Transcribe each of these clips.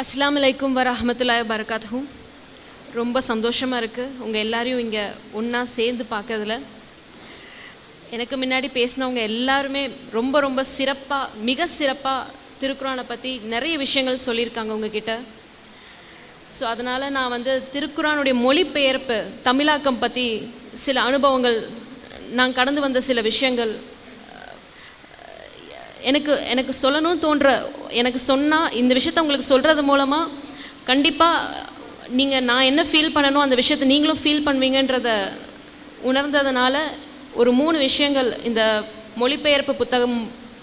அஸ்ஸலாமு அலைக்கும் வரமத்துல்லாய் வரகாத்துஹும் ரொம்ப சந்தோஷமாக இருக்குது உங்கள் எல்லாரையும் இங்கே ஒன்றா சேர்ந்து பார்க்கறதுல. எனக்கு முன்னாடி பேசினவங்க எல்லாருமே ரொம்ப ரொம்ப சிறப்பாக மிக சிறப்பாக திருக்குறானை பற்றி நிறைய விஷயங்கள் சொல்லியிருக்காங்க உங்ககிட்ட. ஸோ அதனால் நான் வந்து திருக்குறானுடைய மொழிபெயர்ப்பு தமிழாக்கம் பற்றி சில அனுபவங்கள் நான் கடந்து வந்த சில விஷயங்கள் எனக்கு எனக்கு சொல்லணும்னு தோன்ற எனக்கு சொன்னால் இந்த விஷயத்த உங்களுக்கு சொல்கிறது மூலமாக கண்டிப்பாக நீங்கள் நான் என்ன ஃபீல் பண்ணணும் அந்த விஷயத்தை நீங்களும் ஃபீல் பண்ணுவீங்கன்றத உணர்ந்ததுனால ஒரு மூணு விஷயங்கள் இந்த மொழிபெயர்ப்பு புத்தகம்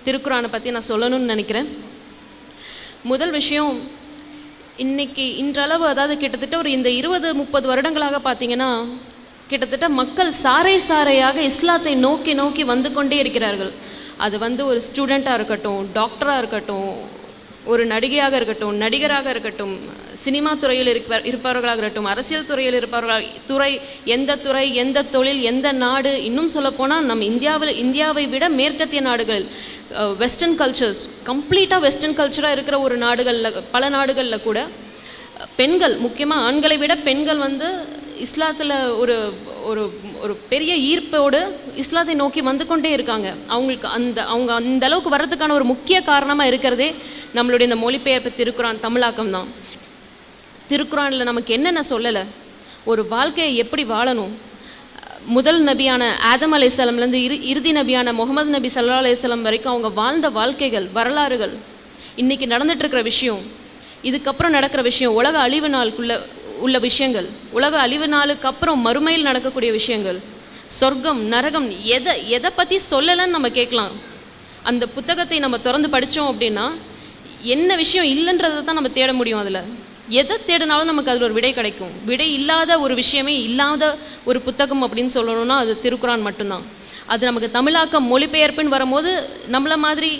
திருக்குறானை பற்றி நான் சொல்லணும்னு நினைக்கிறேன். முதல் விஷயம் இன்னைக்கு இன்றளவு அதாவது கிட்டத்தட்ட ஒரு இந்த இருபது முப்பது வருடங்களாக பார்த்தீங்கன்னா கிட்டத்தட்ட மக்கள் சாறை சாறையாக இஸ்லாத்தை நோக்கி நோக்கி வந்து கொண்டே இருக்கிறார்கள். அது வந்து ஒரு ஸ்டூடெண்ட்டாக இருக்கட்டும் டாக்டராக இருக்கட்டும் ஒரு நடிகையாக இருக்கட்டும் நடிகராக இருக்கட்டும் சினிமா துறையில் இருப்ப இருப்பவர்களாக இருக்கட்டும் அரசியல் துறையில் இருப்பவர்களாக துறை எந்த துறை எந்த தொழில் எந்த நாடு இன்னும் சொல்லப்போனால் நம்ம இந்தியாவில் இந்தியாவை விட மேற்கத்திய நாடுகள் வெஸ்டர்ன் கல்ச்சர்ஸ் கம்ப்ளீட்டாக வெஸ்டர்ன் கல்ச்சராக இருக்கிற ஒரு நாடுகளில் பல நாடுகளில் கூட பெண்கள் முக்கியமாக ஆண்களை விட பெண்கள் வந்து இஸ்லாத்தில் ஒரு ஒரு ஒரு பெரிய ஈர்ப்போடு இஸ்லாத்தை நோக்கி வந்து கொண்டே இருக்காங்க. அவங்களுக்கு அந்த அவங்க அந்த அளவுக்கு வர்றதுக்கான ஒரு முக்கிய காரணமாக இருக்கிறதே நம்மளுடைய இந்த மொழிபெயர்ப்பு திருக்குறான் தமிழாக்கம் தான். திருக்குறானில் நமக்கு என்னென்ன சொல்லலை? ஒரு வாழ்க்கையை எப்படி வாழணும்? முதல் நபியான ஆதம் அலைசலம்லேருந்து இரு இறுதி நபியான முகமது நபி சல்லா அலையம் வரைக்கும் அவங்க வாழ்ந்த வாழ்க்கைகள் வரலாறுகள் இன்றைக்கி நடந்துட்டு இருக்கிற விஷயம் இதுக்கப்புறம் நடக்கிற விஷயம் உலக அழிவு நாளுக்குள்ள உள்ள விஷயங்கள் உலக அழிவு நாளுக்கு அப்புறம் மறுமையில் நடக்கக்கூடிய விஷயங்கள் சொர்க்கம் நரகம் எதை எதை பற்றி சொல்லலைன்னு நம்ம கேட்கலாம். அந்த புத்தகத்தை நம்ம திறந்து படித்தோம் அப்படின்னா என்ன விஷயம் இல்லைன்றதை தான் நம்ம தேட முடியும் அதில். எதை தேடினாலும் நமக்கு அதில் ஒரு விடை கிடைக்கும். விடை இல்லாத ஒரு விஷயமே இல்லாத ஒரு புத்தகம் அப்படின்னு சொல்லணும்னா அது திருக்குறான் மட்டும்தான். அது நமக்கு தமிழாக்கம் மொழிபெயர்ப்புன்னு வரும்போது நம்மள மாதிரி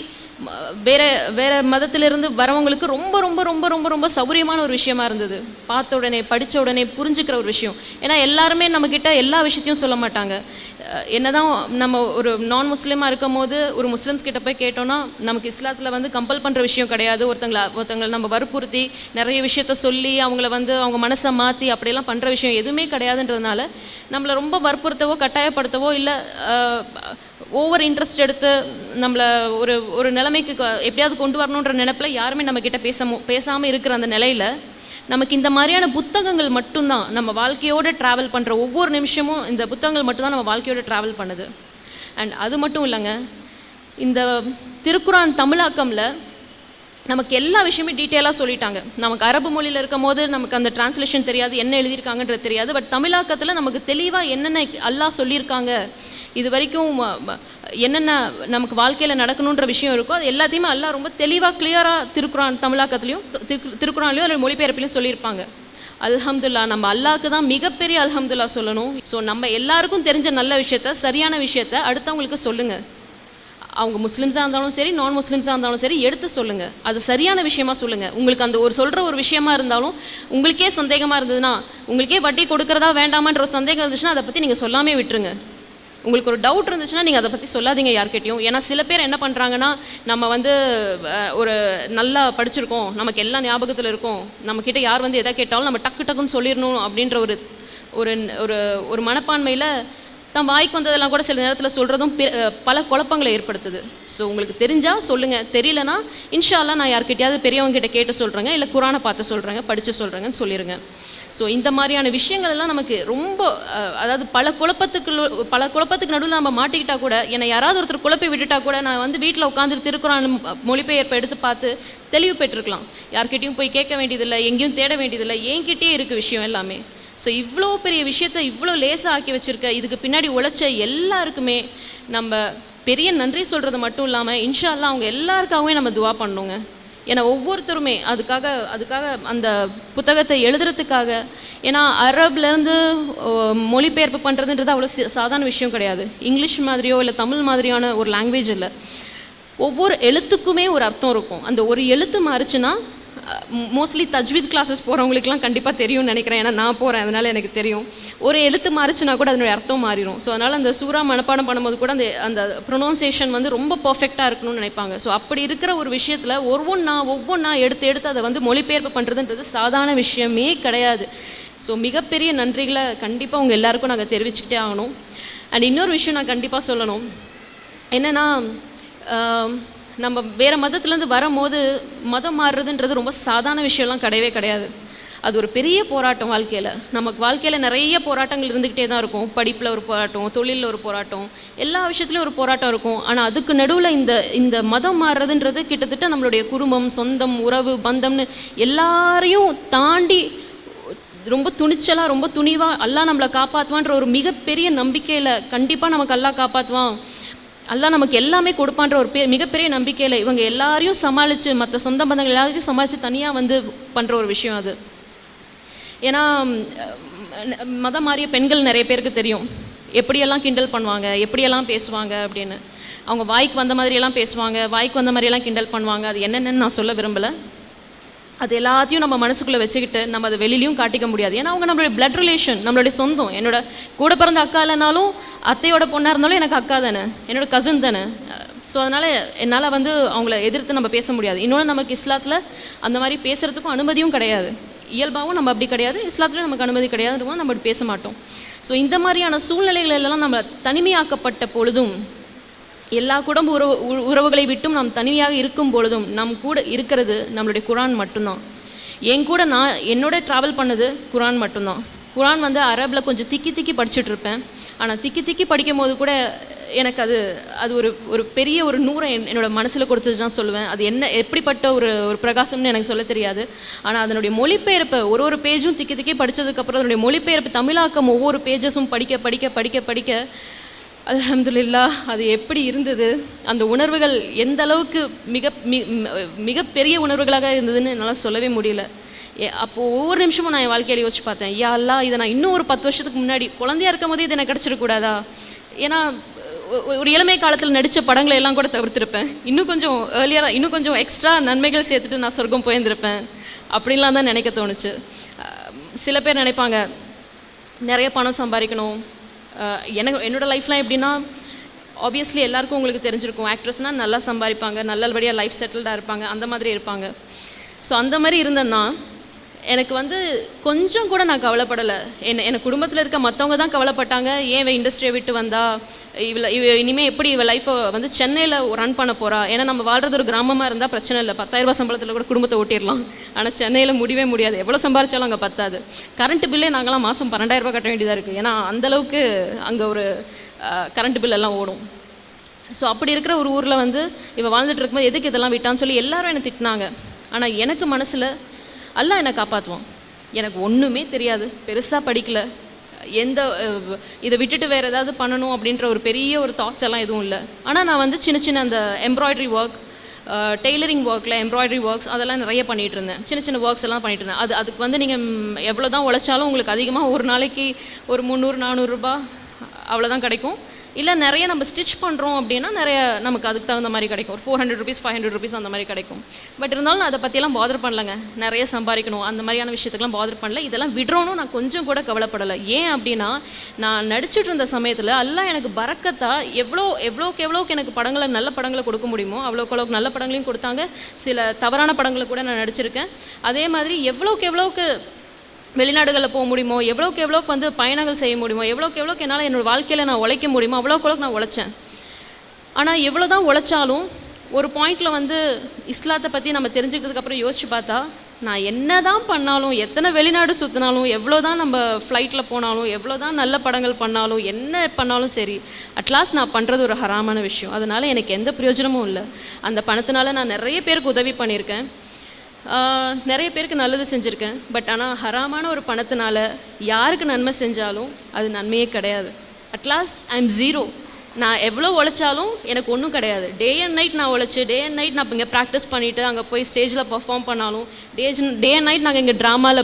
வேறு வேறு மதத்திலிருந்து வரவங்களுக்கு ரொம்ப ரொம்ப ரொம்ப ரொம்ப ரொம்ப சௌகரியமான ஒரு விஷயமா இருந்தது. பார்த்த உடனே படித்த உடனே புரிஞ்சுக்கிற ஒரு விஷயம். ஏன்னா எல்லாருமே நம்மக்கிட்ட எல்லா விஷயத்தையும் சொல்ல மாட்டாங்க. என்னதான் நம்ம ஒரு நான் முஸ்லீமாக இருக்கும் போது ஒரு முஸ்லீம்ஸ் கிட்ட போய் கேட்டோம்னா நமக்கு இஸ்லாத்தில் வந்து கம்பல் பண்ணுற விஷயம் கிடையாது. ஒருத்தங்களை ஒருத்தங்களை நம்ம வற்புறுத்தி நிறைய விஷயத்த சொல்லி அவங்கள வந்து அவங்க மனசை மாற்றி அப்படியெல்லாம் பண்ணுற விஷயம் எதுவுமே கிடையாதுன்றதுனால நம்மளை ரொம்ப வற்புறுத்தவோ கட்டாயப்படுத்தவோ இல்லை ஓவர் இன்ட்ரெஸ்ட் எடுத்து நம்மளை ஒரு ஒரு நிலைமைக்கு எப்படியாவது கொண்டு வரணுன்ற நினைப்பில் யாருமே நம்மக்கிட்ட பேச பேசாமல் இருக்கிற அந்த நிலையில் நமக்கு இந்த மாதிரியான புத்தகங்கள் மட்டும்தான் நம்ம வாழ்க்கையோடு ட்ராவல் பண்ணுற ஒவ்வொரு நிமிஷமும் இந்த புத்தகங்கள் மட்டும்தான் நம்ம வாழ்க்கையோட ட்ராவல் பண்ணுது. அண்ட் அது மட்டும் இல்லைங்க இந்த திருக்குறான் தமிழாக்கமில் நமக்கு எல்லா விஷயமே டீட்டெயிலாக சொல்லிட்டாங்க. நமக்கு அரபு மொழியில் இருக்கும் போது நமக்கு அந்த டிரான்ஸ்லேஷன் தெரியாது என்ன எழுதியிருக்காங்கன்றது தெரியாது பட் தமிழாக்கத்தில் நமக்கு தெளிவாக என்னென்ன அல்லா சொல்லியிருக்காங்க இது வரைக்கும் ம- என்னென்ன நமக்கு வாழ்க்கையில் நடக்கணுன்ற விஷயம் இருக்கோ அது எல்லாத்தையுமே அல்லாஹ் ரொம்ப தெளிவாக கிளியராக திருக்குறான் தமிழாக்கத்துலேயும் திரு திருக்குறான்லையும் அதில் மொழிபெயர்ப்பிலையும் சொல்லியிருப்பாங்க. அல்ஹம்துல்லா நம்ம அல்லாவுக்கு தான் மிகப்பெரிய அல்ஹம்துல்லா சொல்லணும். ஸோ நம்ம எல்லாருக்கும் தெரிஞ்ச நல்ல விஷயத்த சரியான விஷயத்த அடுத்தவங்களுக்கு சொல்லுங்கள் அவங்க முஸ்லீம்ஸாக இருந்தாலும் சரி நான் முஸ்லீம்ஸாக இருந்தாலும் சரி எடுத்து சொல்லுங்கள் அது சரியான விஷயமா சொல்லுங்கள் உங்களுக்கு அந்த ஒரு சொல்கிற ஒரு விஷயமா இருந்தாலும் உங்களுக்கே சந்தேகமாக இருந்ததுன்னா உங்களுக்கே வட்டி கொடுக்குறதா வேண்டாமான்ற ஒரு சந்தேகம் இருந்துச்சுன்னா அதை பற்றி நீங்கள் சொல்லாமே விட்டுருங்க. உங்களுக்கு ஒரு டவுட் இருந்துச்சுன்னா நீங்கள் அதை பற்றி சொல்லாதீங்க யார்கிட்டையும். ஏன்னா சில பேர் என்ன பண்ணுறாங்கன்னா நம்ம வந்து ஒரு நல்லா படிச்சிருக்கோம் நமக்கு எல்லா ஞாபகத்தில் இருக்கும். நம்மக்கிட்ட யார் வந்து எதை கேட்டாலும் நம்ம டக்கு டக்குன்னு சொல்லிடணும் அப்படின்ற ஒரு ஒரு ஒரு ஒரு மனப்பான்மையில் தான் வாய்க்கு வந்ததெல்லாம் கூட சில நேரத்தில் சொல்கிறதும் பல குழப்பங்களை ஏற்படுத்துது. ஸோ உங்களுக்கு தெரிஞ்சால் சொல்லுங்கள் தெரியலனா இன்ஷால்லாம் நான் யார்கிட்டயாவது பெரியவங்க கிட்ட கேட்டு சொல்கிறேங்க இல்லை குரானை பார்த்து சொல்கிறேங்க படித்து சொல்கிறேங்கன்னு சொல்லிடுங்க ஸோ இந்த மாதிரியான விஷயங்கள் எல்லாம் நமக்கு ரொம்ப அதாவது பல குழப்பத்துக்கு பல குழப்பத்துக்கு நடுவில் நம்ம மாட்டிக்கிட்டா கூட என்னை யாராவது ஒருத்தர் குழப்பி விட்டுட்டா கூட நான் வந்து வீட்டில் உட்காந்து திருக்குறான் மொழிபெயர்ப்பை எடுத்து பார்த்து தெளிவு பெற்றிருக்கலாம். யார்கிட்டையும் போய் கேட்க வேண்டியதில்லை எங்கேயும் தேட வேண்டியதில்லை என்கிட்டயே இருக்குது விஷயம் எல்லாமே. ஸோ இவ்வளோ பெரிய விஷயத்த இவ்வளோ லேசாக ஆக்கி வச்சுருக்க இதுக்கு பின்னாடி உழைச்ச எல்லாருக்குமே நம்ம பெரிய நன்றி சொல்கிறது மட்டும் இல்லாமல் இன்ஷால்லாம் அவங்க எல்லாருக்காகவே நம்ம துவா பண்ணணுங்க. ஏன்னா ஒவ்வொருத்தருமே அதுக்காக அதுக்காக அந்த புத்தகத்தை எழுதுறதுக்காக ஏன்னா அரபுலேருந்து மொழிபெயர்ப்பு பண்ணுறதுன்றது அவ்வளோ சாதாரண விஷயம் கிடையாது. இங்கிலீஷ் மாதிரியோ இல்லை தமிழ் மாதிரியான ஒரு லாங்குவேஜ் இல்லை. ஒவ்வொரு எழுத்துக்குமே ஒரு அர்த்தம் இருக்கும். அந்த ஒரு எழுத்து மாறிச்சுன்னா மோஸ்ட்லி தஜ்வீத் கிளாஸஸ் போகிறவங்களுக்குலாம் கண்டிப்பாக தெரியும்னு நினைக்கிறேன். ஏன்னா நான் போகிறேன் அதனால் எனக்கு தெரியும். ஒரு எழுத்து மாறிச்சுன்னா கூட அதனுடைய அர்த்தம் மாறிடும் ஸோ அதனால் அந்த சூறா மனப்பாடம் பண்ணும்போது கூட அந்த அந்த ப்ரொனவுன்சியேஷன் வந்து ரொம்ப பர்ஃபெக்டாக இருக்கணும்னு நினைப்பாங்க. ஸோ அப்படி இருக்கிற ஒரு விஷயத்தில் ஒவ்வொன்றா ஒவ்வொன்றா எடுத்து எடுத்து அதை வந்து மொழிபெயர்ப்பு பண்ணுறதுன்றது சாதாரண விஷயமே கிடையாது. ஸோ மிகப்பெரிய நன்றிகளை கண்டிப்பாக உங்கள் எல்லாருக்கும் நாங்கள் தெரிவிச்சுக்கிட்டே ஆகணும். அண்ட் இன்னொரு விஷயம் நான் கண்டிப்பாக சொல்லணும். என்னென்னா நம்ம வேறு மதத்துலேருந்து வரும்போது மதம் மாறுறதுன்றது ரொம்ப சாதாரண விஷயம்லாம் கிடையவே கிடையாது. அது ஒரு பெரிய போராட்டம் வாழ்க்கையில். நமக்கு வாழ்க்கையில் நிறைய போராட்டங்கள் இருந்துக்கிட்டே தான் இருக்கும். படிப்பில் ஒரு போராட்டம் தொழிலில் ஒரு போராட்டம் எல்லா விஷயத்துலையும் ஒரு போராட்டம் இருக்கும். ஆனால் அதுக்கு நடுவில் இந்த இந்த மதம் மாறுறதுன்றது கிட்டத்தட்ட நம்மளுடைய குடும்பம் சொந்தம் உறவு பந்தம்னு எல்லாரையும் தாண்டி ரொம்ப துணிச்சலாக ரொம்ப துணிவாக அல்லா நம்மளை காப்பாற்றுவான்ற ஒரு மிகப்பெரிய நம்பிக்கையில் கண்டிப்பாக நமக்கு எல்லாம் காப்பாற்றுவான் அல்லா நமக்கு எல்லாமே கொடுப்பான்ற ஒரு பெ மிகப்பெரிய நம்பிக்கையில் இவங்க எல்லாரையும் சமாளித்து மற்ற சொந்த பந்தங்கள் எல்லாத்தையும் சமாளித்து தனியாக வந்து பண்ணுற ஒரு விஷயம் அது. ஏன்னா மதம் மாறிய பெண்கள் நிறைய பேருக்கு தெரியும். எப்படியெல்லாம் கிண்டல் பண்ணுவாங்க எப்படியெல்லாம் பேசுவாங்க அப்படின்னு. அவங்க வாய்க்கு வந்த மாதிரியெல்லாம் பேசுவாங்க வாய்க்கு வந்த மாதிரியெல்லாம் கிண்டல் பண்ணுவாங்க. அது என்னென்னு நான் சொல்ல விரும்பலை. அது எல்லாத்தையும் நம்ம மனசுக்குள்ளே வச்சுக்கிட்டு நம்ம அதை வெளிலையும் காட்டிக்க முடியாது. ஏன்னா அவங்க நம்மளுடைய பிளட் ரிலேஷன் நம்மளுடைய சொந்தம். என்னோட கூட பிறந்த அக்கா இல்லைனாலும் அத்தையோட பொண்ணாக இருந்தாலும் எனக்கு அக்கா தானே. என்னோட கசின் தானே. ஸோ அதனால் என்னால் வந்து அவங்கள எதிர்த்து நம்ம பேச முடியாது. இன்னொன்று நமக்கு இஸ்லாத்தில் அந்த மாதிரி பேசுகிறதுக்கும் அனுமதியும் கிடையாது. இயல்பாகவும் நம்ம அப்படி கிடையாது. இஸ்லாத்தில் நமக்கு அனுமதி கிடையாதுன்றவும் நம்ம அப்படி பேச மாட்டோம். ஸோ இந்த மாதிரியான சூழ்நிலைகள் எல்லாம் நம்ம தனிமையாக்கப்பட்ட பொழுதும் எல்லா குடும்ப உறவு உ- உறவுகளை விட்டும் நாம் தனியாக இருக்கும் பொழுதும் நம் கூட இருக்கிறது நம்மளுடைய குரான் மட்டும்தான். என் கூட நான் என்னோட ட்ராவல் பண்ணது குரான் மட்டும்தான். குரான் வந்து அரபில் கொஞ்சம் திக்கி திக்கி படிச்சுட்ருப்பேன். ஆனால் திக்கி திக்கி படிக்கும் போது கூட எனக்கு அது அது ஒரு ஒரு பெரிய ஒரு நூறை என் என்னோட மனசில் கொடுத்தது தான் சொல்லுவேன். அது என்ன எப்படிப்பட்ட ஒரு ஒரு பிரகாசம்னு எனக்கு சொல்ல தெரியாது. ஆனால் அதனுடைய மொழிபெயர்ப்பை ஒரு ஒரு பேஜும் திக்கி திக்கி படித்ததுக்கப்புறம் அதனுடைய மொழிபெயர்ப்பு தமிழாக்கம் ஒவ்வொரு பேஜஸும் படிக்க படிக்க படிக்க படிக்க அலமதுல்லா அது எப்படி இருந்தது? அந்த உணர்வுகள் எந்த அளவுக்கு மிக மி- மிகப்பெரிய உணர்வுகளாக இருந்ததுன்னு என்னால் சொல்லவே முடியல. ஏ அப்போது ஒவ்வொரு நிமிஷமும் நான் என் வாழ்க்கையில் யோசிச்சு பார்த்தேன் யா அல்லா இதை நான் இன்னும் ஒரு பத்து வருஷத்துக்கு முன்னாடி குழந்தையா இருக்கும் போதே இது எனக்கு கிடச்சிடக்கூடாதா ஏன்னா ஒரு இளமை காலத்தில் நடித்த படங்களை எல்லாம் கூட தவிர்த்திருப்பேன். இன்னும் கொஞ்சம் ஏர்லியராக இன்னும் கொஞ்சம் எக்ஸ்ட்ரா நன்மைகள் சேர்த்துட்டு நான் சொர்க்கம் போயிருந்திருப்பேன் அப்படின்லாம் தான் நினைக்க தோணுச்சு. சில பேர் நினைப்பாங்க நிறைய பணம் சம்பாதிக்கணும் எனக்கு என்னோட லைஃப்லாம் எப்படின்னா ஆப்வியஸ்லி எல்லாருக்கும் உங்களுக்கு தெரிஞ்சிருக்கும். ஆக்ட்ரஸ்னால் நல்லா சம்பாதிப்பாங்க நல்லபடியாக லைஃப் செட்டில்டாக இருப்பாங்க அந்த மாதிரி இருப்பாங்க. ஸோ அந்த மாதிரி இருந்தேன்னா எனக்கு வந்து கொஞ்சம் கூட நான் கவலைப்படலை. என்ன எனக்கு குடும்பத்தில் இருக்க மற்றவங்க தான் கவலைப்பட்டாங்க. ஏன் இவ இண்டஸ்ட்ரியை விட்டு வந்தா? இவளை இவ இனிமேல் எப்படி இவள் லைஃப்பை வந்து சென்னையில் ரன் பண்ண போகிறா ஏன்னா நம்ம வாழ்றது ஒரு கிராமமாக இருந்தால் பிரச்சனை இல்லை. பத்தாயிரம் சம்பளத்தில் கூட குடும்பத்தை ஓட்டிடலாம். ஆனால் சென்னையில் முடியவே முடியாது. எவ்வளோ சம்பாரிச்சாலும் அங்கே பத்தாது. கரண்ட் பில்லே நாங்களாம் மாதம் பன்னெண்டாயிரம் ரூபா கட்ட வேண்டியதாக இருக்குது ஏன்னா அந்தளவுக்கு அங்கே ஒரு கரண்ட் பில் எல்லாம் ஓடும். ஸோ அப்படி இருக்கிற ஒரு ஊரில் வந்து இவள் வாழ்ந்துட்டு இருக்கும்போது எதுக்கு இதெல்லாம் விட்டான்னு சொல்லி எல்லாரும் என்னை திட்டினாங்க. ஆனால் எனக்கு மனசில் அல்லா என்னை காப்பாற்றுவான் எனக்கு ஒன்றுமே தெரியாது. பெருசாக படிக்கல. எந்த இதை விட்டுட்டு வேறு ஏதாவது பண்ணணும் அப்படின்ற ஒரு பெரிய ஒரு தாட்ஸ் எல்லாம் எதுவும் இல்லை. ஆனால் நான் வந்து சின்ன சின்ன அந்த எம்ப்ராய்டரி ஒர்க் டெய்லரிங் ஒர்க்கில் எம்ப்ராய்டரி ஒர்க்ஸ் அதெல்லாம் நிறைய பண்ணிகிட்டு இருந்தேன். சின்ன சின்ன ஒர்க்ஸ் எல்லாம் பண்ணிட்டு இருந்தேன். அது அதுக்கு வந்து நீங்கள் எவ்வளோ தான் உழைச்சாலும் உங்களுக்கு அதிகமாக ஒரு நாளைக்கு ஒரு முந்நூறு நானூறுரூபா அவ்வளோதான் கிடைக்கும். இல்லை நிறைய நம்ம ஸ்டிச் பண்ணுறோம் அப்படின்னா நிறைய நமக்கு அதுக்கு தகுந்த மாதிரி கிடைக்கும். ஒரு four hundred rupees five hundred rupees அந்த மாதிரி கிடைக்கும். பட் இருந்தாலும் நான் அதை பற்றியெல்லாம் பாதர் பண்ணலங்க. நிறைய சம்பாதிக்கணும். அந்த மாதிரியான விஷயத்துக்குலாம் பாதர் பண்ணல. இதெல்லாம் விடுறோன்னு நான் கொஞ்சம் கூட கவலைப்படலை. ஏன் அப்படின்னா நான் நடிச்சிட்டு இருந்த சமயத்தில் எல்லாம் எனக்கு பறக்கத்தா? எவ்வளோ எவ்வளோக்கு எவ்வளோக்கு எனக்கு படங்களை நல்ல படங்களை கொடுக்க முடியுமோ அவ்வளோக்கு அவ்வளோக்கு நல்ல படங்களையும் கொடுத்தாங்க. சில தவறான படங்களை கூட நான் நடிச்சிருக்கேன். அதே மாதிரி எவ்வளோக்கு எவ்வளோக்கு வெளிநாடுகளில் போக முடியுமோ எவ்வளோக்கு எவ்வளோக்கு வந்து பயணங்கள் செய்ய முடியுமோ எவ்வளோக்கு எவ்வளோக்கு என்னால் என்னோட வாழ்க்கையில் நான் உழைக்க முடியுமோ அவ்வளோக்கு எவ்வளோக்கு நான் உழைச்சேன். ஆனால் எவ்வளோ தான் உழைச்சாலும் ஒரு பாயிண்டில் வந்து இஸ்லாத்தை பற்றி நம்ம தெரிஞ்சுக்கிட்டதுக்கப்புறம் யோசித்து பார்த்தா நான் என்ன தான் பண்ணாலும் எத்தனை வெளிநாடு சுற்றினாலும் எவ்வளோ தான் நம்ம ஃப்ளைட்டில் போனாலும் எவ்வளோ தான் நல்ல படங்கள் பண்ணாலும் என்ன பண்ணாலும் சரி அட்லாஸ்ட் நான் பண்ணுறது ஒரு ஹராமான விஷயம். அதனால் எனக்கு எந்த பிரயோஜனமும் இல்லை. அந்த பணத்தினால நான் நிறைய பேருக்கு உதவி பண்ணியிருக்கேன். நிறைய பேருக்கு நல்லது செஞ்சுருக்கேன். பட் ஆனால் ஹராமான ஒரு பணத்தினால யாருக்கு நன்மை செஞ்சாலும் அது நன்மையே கிடையாது. அட்லாஸ்ட் ஐ எம் ஜீரோ நான் எவ்வளோ உழைச்சாலும் எனக்கு ஒன்றும் கிடையாது. டே அண்ட் நைட் நான் உழைச்சி டே அண்ட் நைட் நான் இங்கே ப்ராக்டிஸ் பண்ணிவிட்டு அங்கே போய் ஸ்டேஜில் பர்ஃபார்ம் பண்ணாலும் டே டே அண்ட் நைட் நாங்கள் இங்கே ட்ராமாவில்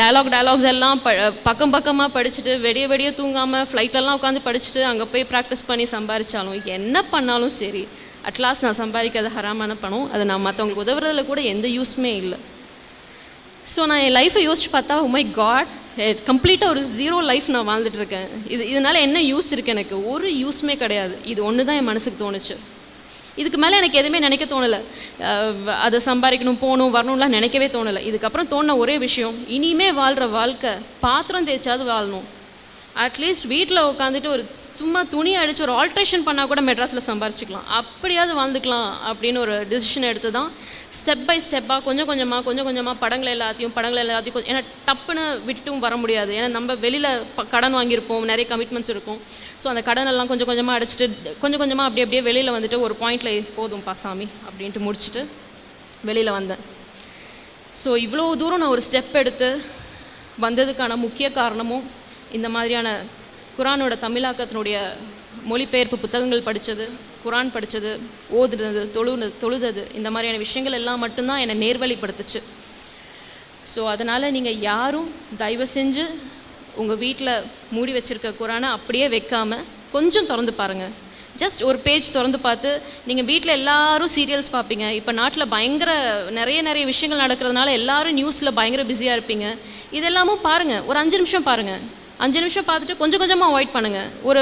டயலாக் டயலாக்ஸ் எல்லாம் ப பக்கம் பக்கமாக படிச்சுட்டு வெடிய வெடிய தூங்காமல் ஃப்ளைட்டெல்லாம் உட்காந்து படிச்சுட்டு அங்கே போய் ப்ராக்டிஸ் பண்ணி சம்பாரித்தாலும் என்ன பண்ணாலும் சரி அட்லாஸ்ட் நான் சம்பாதிக்காத ஹராமான பணம் அதை நான் மற்றவங்களுக்கு உதவுறதுல கூட எந்த யூஸ்மே இல்லை. ஸோ நான் என் லைஃப்பை யோசிச்சு பார்த்தா oh உமை காட் கம்ப்ளீட்டாக ஒரு ஜீரோ லைஃப் நான் வாழ்ந்துட்டுருக்கேன் இது இதனால் என்ன யூஸ் இருக்குது எனக்கு? ஒரு யூஸ்மே கிடையாது. இது ஒன்று தான் என் மனசுக்கு தோணுச்சு. இதுக்கு மேலே எனக்கு எதுவுமே நினைக்க தோணலை. அதை சம்பாதிக்கணும் போகணும் வரணும்லாம் நினைக்கவே தோணலை. இதுக்கப்புறம் தோணுன ஒரே விஷயம் இனிமே வாழ்கிற வாழ்க்கை பாத்திரம் தேய்ச்சாவது வாழணும். அட்லீஸ்ட் வீட்டில் உட்காந்துட்டு ஒரு சும்மா துணி அடித்து ஒரு ஆல்ட்ரேஷன் பண்ணால் கூட மெட்ராஸில் சம்பாரிச்சிக்கலாம். அப்படியாவது வாழ்ந்துக்கலாம் அப்படின்னு ஒரு டிசிஷன் எடுத்து தான் ஸ்டெப் பை ஸ்டெப்பாக கொஞ்சம் கொஞ்சமாக கொஞ்சம் கொஞ்சமாக படங்கள் எல்லாத்தையும் படங்கள் எல்லாத்தையும் கொஞ்சம் ஏன்னா டப்புன்னு விட்டும் வர முடியாது. ஏன்னா நம்ம வெளியில் கடன் வாங்கியிருப்போம் நிறைய கமிட்மெண்ட்ஸ் இருக்கும். ஸோ அந்த கடன் எல்லாம் கொஞ்சம் கொஞ்சமாக அடிச்சுட்டு கொஞ்சம் கொஞ்சமாக அப்படியே அப்படியே வெளியில் வந்துட்டு ஒரு பாயிண்டில் போதும் பாசாமி அப்படின்ட்டு முடிச்சுட்டு வெளியில் வந்தேன். ஸோ இவ்வளோ தூரம் நான் ஒரு ஸ்டெப் எடுத்து வந்ததுக்கான முக்கிய காரணமும் இந்த மாதிரியான குரானோட தமிழாக்கத்தினுடைய மொழிபெயர்ப்பு புத்தகங்கள் படித்தது குரான் படித்தது ஓதுனது தொழுனது தொழுதது இந்த மாதிரியான விஷயங்கள் எல்லாம் மட்டும்தான் என்னை நேர்வழிப்படுத்துச்சு. ஸோ அதனால் நீங்கள் யாரும் தயவு செஞ்சு உங்கள் வீட்டில் மூடி வச்சுருக்க குரானை அப்படியே வைக்காமல் கொஞ்சம் திறந்து பாருங்கள் ஜஸ்ட் ஒரு பேஜ் திறந்து பார்த்து நீங்கள் வீட்டில் எல்லாரும் சீரியல்ஸ் பார்ப்பீங்க. இப்போ நாட்டில் பயங்கர நிறைய நிறைய விஷயங்கள் நடக்கிறதுனால எல்லாரும் நியூஸில் பயங்கர பிஸியாக இருப்பீங்க. இதெல்லாமும் பாருங்கள் ஒரு அஞ்சு நிமிஷம் பாருங்கள் அஞ்சு நிமிஷம் பார்த்துட்டு கொஞ்சம் கொஞ்சமாக அவாய்ட் பண்ணுங்கள் ஒரு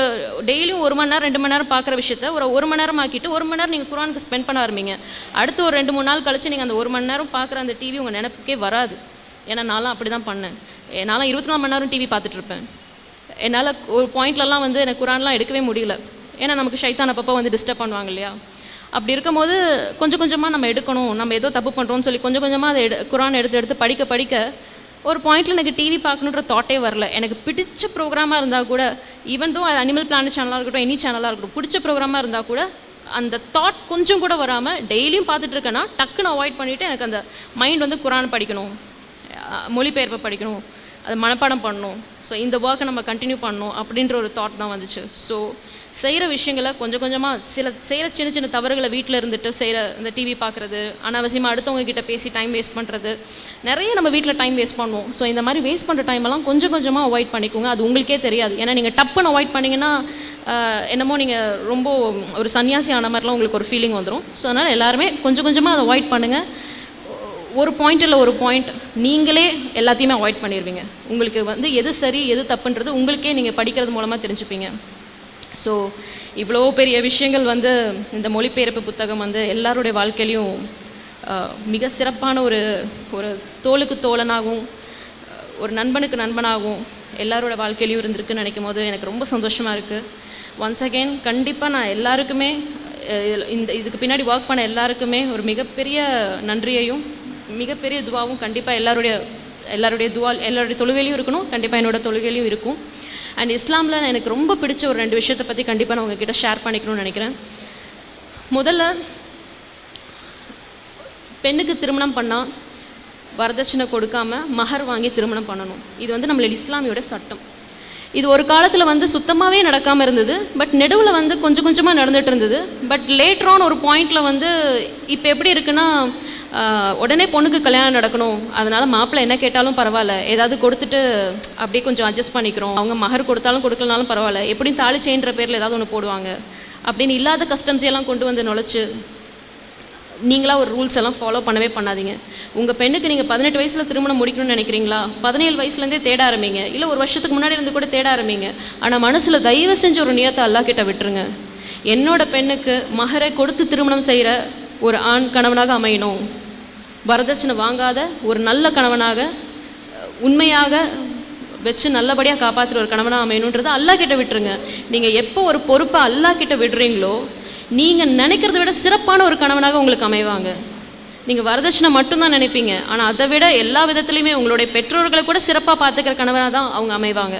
டெய்லியும் ஒரு மணி நேரம் ரெண்டு மணி நேரம் பார்க்குற விஷயத்த ஒரு ஒரு மணி நேரம் ஆக்கிட்டு ஒரு மணி நேரம் நீங்கள் குரானுக்கு ஸ்பெண்ட் பண்ண ஆரம்பிங்க. அடுத்து ஒரு ரெண்டு மூணு நாள் கழிச்சு நீங்கள் அந்த ஒரு மணி நேரம் பார்க்குற அந்த டிவி உங்கள் நினைப்புக்கே வராது. ஏன்னா நான்லாம் அப்படி தான் பண்ணேன். என்னால் இருபத்தி நாலு மணி நேரம் டிவி பார்த்துட்ருப்பேன் என்னால் ஒரு பாயிண்ட்லலாம் வந்து எனக்கு குரான்லாம் எடுக்கவே முடியல. ஏன்னா நமக்கு ஷைத்தான் அப்பப்போ வந்து டிஸ்டர்ப் பண்ணுவாங்க இல்லையா? அப்படி இருக்கும்போது கொஞ்சம் கொஞ்சமாக நம்ம எடுக்கணும். நம்ம ஏதோ தப்பு பண்ணுறோம்னு சொல்லி கொஞ்சம் கொஞ்சமாக அதை எடு குரான் எடுத்து எடுத்து படிக்க படிக்க ஒரு பாயிண்டில் எனக்கு டிவி பார்க்கணுன்ற தாட்டே வரல. எனக்கு பிடிச்ச ப்ரோக்ராமாக இருந்தால் கூட ஈவன் தோ அது அனிமல் பிளானட் சேனலாக இருக்கட்டும் எனி சேனலாக இருக்கட்டும் பிடிச்ச ப்ரோக்ராமாக இருந்தால் கூட அந்த தாட் கொஞ்சம் கூட வராமல் டெய்லியும் பார்த்துட்டு இருக்கேன்னா டக்குன்னு அவாய்ட் பண்ணிவிட்டு எனக்கு அந்த மைண்ட் வந்து குரான் படிக்கணும் மொழிபெயர்ப்பை படிக்கணும். அதை மனப்பாடம் பண்ணணும் ஸோ இந்த ஒர்க்கை நம்ம கண்டினியூ பண்ணணும் அப்படின்ற ஒரு தாட் தான் வந்துச்சு. ஸோ செய்கிற விஷயங்களை கொஞ்சம் கொஞ்சமாக சில செய்கிற சின்ன சின்ன தவறுகளை வீட்டில் இருந்துட்டு செய்கிற இந்த டிவி பார்க்குறது அனாவசியமாக அடுத்தவங்க கிட்ட பேசி டைம் வேஸ்ட் பண்ணுறது நிறைய நம்ம வீட்டில் டைம் வேஸ்ட் பண்ணுவோம். ஸோ இந்த மாதிரி வேஸ்ட் பண்ணுற டைமெல்லாம் கொஞ்சம் கொஞ்சமாக அவாய்ட் பண்ணிக்கோங்க. அது உங்களுக்கே தெரியாது. ஏன்னா நீங்கள் டப்புன்னு அவாய்ட் பண்ணிங்கன்னா என்னமோ நீங்கள் ரொம்ப ஒரு சன்னியாசி ஆன மாதிரிலாம் உங்களுக்கு ஒரு ஃபீலிங் வந்துடும் ஸோ அதனால் எல்லாருமே கொஞ்சம் கொஞ்சமாக அதை அவாய்ட் பண்ணுங்கள் ஒரு பாயிண்ட் இல்லை ஒரு பாயிண்ட் நீங்களே எல்லாத்தையுமே அவாய்ட் பண்ணிடுவீங்க உங்களுக்கு வந்து எது சரி எது தப்புன்றது உங்களுக்கே நீங்கள் படிக்கிறது மூலமாக தெரிஞ்சுப்பீங்க. ஸோ இவ்வளோ பெரிய விஷயங்கள் வந்து இந்த மொழிபெயர்ப்பு புத்தகம் வந்து எல்லாருடைய வாழ்க்கையிலையும் மிக சிறப்பான ஒரு ஒரு தோளுக்கு தோழனாகவும் ஒரு நண்பனுக்கு நண்பனாகவும் எல்லாரோட வாழ்க்கையிலையும் இருந்திருக்குன்னு நினைக்கும் போது எனக்கு ரொம்ப சந்தோஷமாக இருக்குது ஒன்ஸ் அகெயின் கண்டிப்பாக நான் எல்லாருக்குமே இந்த இதுக்கு பின்னாடி ஒர்க் பண்ண எல்லாருக்குமே ஒரு மிகப்பெரிய நன்றியையும் மிகப்பெரிய துவாவும் கண்டிப்பாக எல்லாருடைய எல்லாருடைய துவா எல்லாருடைய தொழுகையிலையும் இருக்கணும். கண்டிப்பாக என்னோட தொழுகையிலையும் இருக்கும். அண்ட் இஸ்லாமில் எனக்கு ரொம்ப பிடிச்ச ஒரு ரெண்டு விஷயத்தை பற்றி கண்டிப்பாக நான் உங்ககிட்ட ஷேர் பண்ணிக்கணும்னு நினைக்கிறேன். முதல்ல பெண்ணுக்கு திருமணம் பண்ணால் வரதட்சணை கொடுக்காம மகர் வாங்கி திருமணம் பண்ணணும். இது வந்து நம்மளோட இஸ்லாமியோட சட்டம். இது ஒரு காலத்தில் வந்து சுத்தமாகவே நடக்காமல் இருந்தது. பட் நெடுவில் வந்து கொஞ்சம் கொஞ்சமாக நடந்துகிட்டு இருந்தது. பட் லேட்டரான ஒரு பாயிண்டில் வந்து இப்போ எப்படி இருக்குன்னா உடனே பொண்ணுக்கு கல்யாணம் நடக்கணும். அதனால மாப்பிள்ளை என்ன கேட்டாலும் பரவாயில்ல. ஏதாவது கொடுத்துட்டு அப்படியே கொஞ்சம் அட்ஜஸ்ட் பண்ணிக்கிறோம். அவங்க மகர் கொடுத்தாலும் கொடுக்கலனாலும் பரவாயில்ல. எப்படியும் தாளிச்சேன்ற பேரில் ஏதாவது ஒன்று போடுவாங்க. அப்படின்னு இல்லாத கஸ்டம்ஸ் எல்லாம் கொண்டு வந்து நுழைச்சு நீங்களா ஒரு ரூல்ஸ் எல்லாம் ஃபாலோ பண்ணவே பண்ணாதீங்க. உங்கள் பெண்ணுக்கு நீங்கள் பதினெட்டு வயசில் திருமணம் முடிக்கணும்னு நினைக்கிறீங்களா? பதினேழு வயசுலேருந்தே தேட ஆரம்பிங்க. இல்லை ஒரு வருஷத்துக்கு முன்னாடி இருந்து கூட தேட ஆரம்பிங்க. ஆனால் மனசில் தயவு செஞ்சு ஒரு நியத்தை அல்லாஹ் கிட்ட விட்டுருங்க. என்னோட பெண்ணுக்கு மகரை கொடுத்து திருமணம் செய்கிற ஒரு ஆண் கணவனாக அமையணும். வரதட்சணை வாங்காத ஒரு நல்ல கணவனாக உண்மையாக வச்சு நல்லபடியாக காப்பாற்றுற ஒரு கணவனாக அமையணுன்றதை அல்லாஹ் கிட்ட விட்டுருங்க. நீங்கள் எப்போ ஒரு பொறுப்பை அல்லாஹ் கிட்ட விடுறீங்களோ நீங்கள் நினைக்கிறத விட சிறப்பான ஒரு கணவனாக உங்களுக்கு அமைவாங்க. நீங்கள் வரதட்சணை மட்டும்தான் நினைப்பீங்க. ஆனால் அதை விட எல்லா விதத்துலையுமே உங்களுடைய பெற்றோர்களை கூட சிறப்பாக பார்த்துக்கிற கணவனாக தான் அவங்க அமைவாங்க.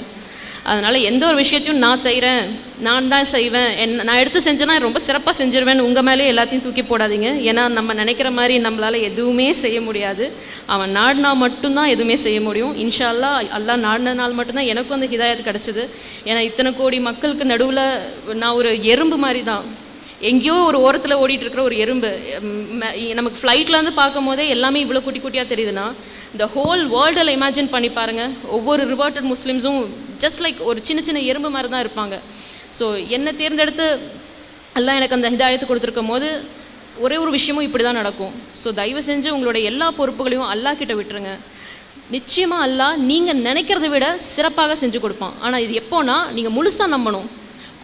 அதனால் எந்த ஒரு விஷயத்தையும் நான் செய்கிறேன் நான் தான் செய்வேன். என் நான் எடுத்து செஞ்சேன்னா ரொம்ப சிறப்பாக செஞ்சிருவேன் உங்கள் மேலே எல்லாத்தையும் தூக்கி போடாதீங்க. ஏன்னா நம்ம நினைக்கிற மாதிரி நம்மளால் எதுவுமே செய்ய முடியாது. அவன் நாடினா மட்டும்தான் எதுவுமே செய்ய முடியும். இன்ஷா அல்லாஹ் அல்லாஹ் நாடினதுனால மட்டும்தான் எனக்கும் அந்த ஹிதாயத் கிடச்சிது. ஏன்னா இத்தனை கோடி மக்களுக்கு நடுவில் நான் ஒரு எறும்பு மாதிரி தான். எங்கேயோ ஒரு ஓரத்தில் ஓடிட்டு இருக்கிற ஒரு எறும்பு. நமக்கு ஃப்ளைட்டில் வந்து பார்க்கும் போதே எல்லாமே இவ்வளோ குட்டி குட்டியாக தெரியுதுன்னா இந்த ஹோல் வேர்ல்டில் இமேஜின் பண்ணி பாருங்கள் ஒவ்வொரு ரிவர்ட்டட் முஸ்லீம்ஸும் ஜஸ்ட் லைக் ஒரு சின்ன சின்ன எறும்பு மாதிரி தான் இருப்பாங்க. ஸோ என்னை தேர்ந்தெடுத்து எல்லாம் எனக்கு அந்த ஹிதாயத்து கொடுத்துருக்கும் போது ஒரே ஒரு விஷயமும் இப்படி தான் நடக்கும். ஸோ தயவு செஞ்சு உங்களோட எல்லா பொறுப்புகளையும் அல்லாஹ் கிட்ட விட்டுருங்க. நிச்சயமாக அல்லாஹ் நீங்கள் நினைக்கிறத விட சிறப்பாக செஞ்சு கொடுப்பான். ஆனால் இது எப்போனா நீங்கள் முழுசாக நம்பணும்.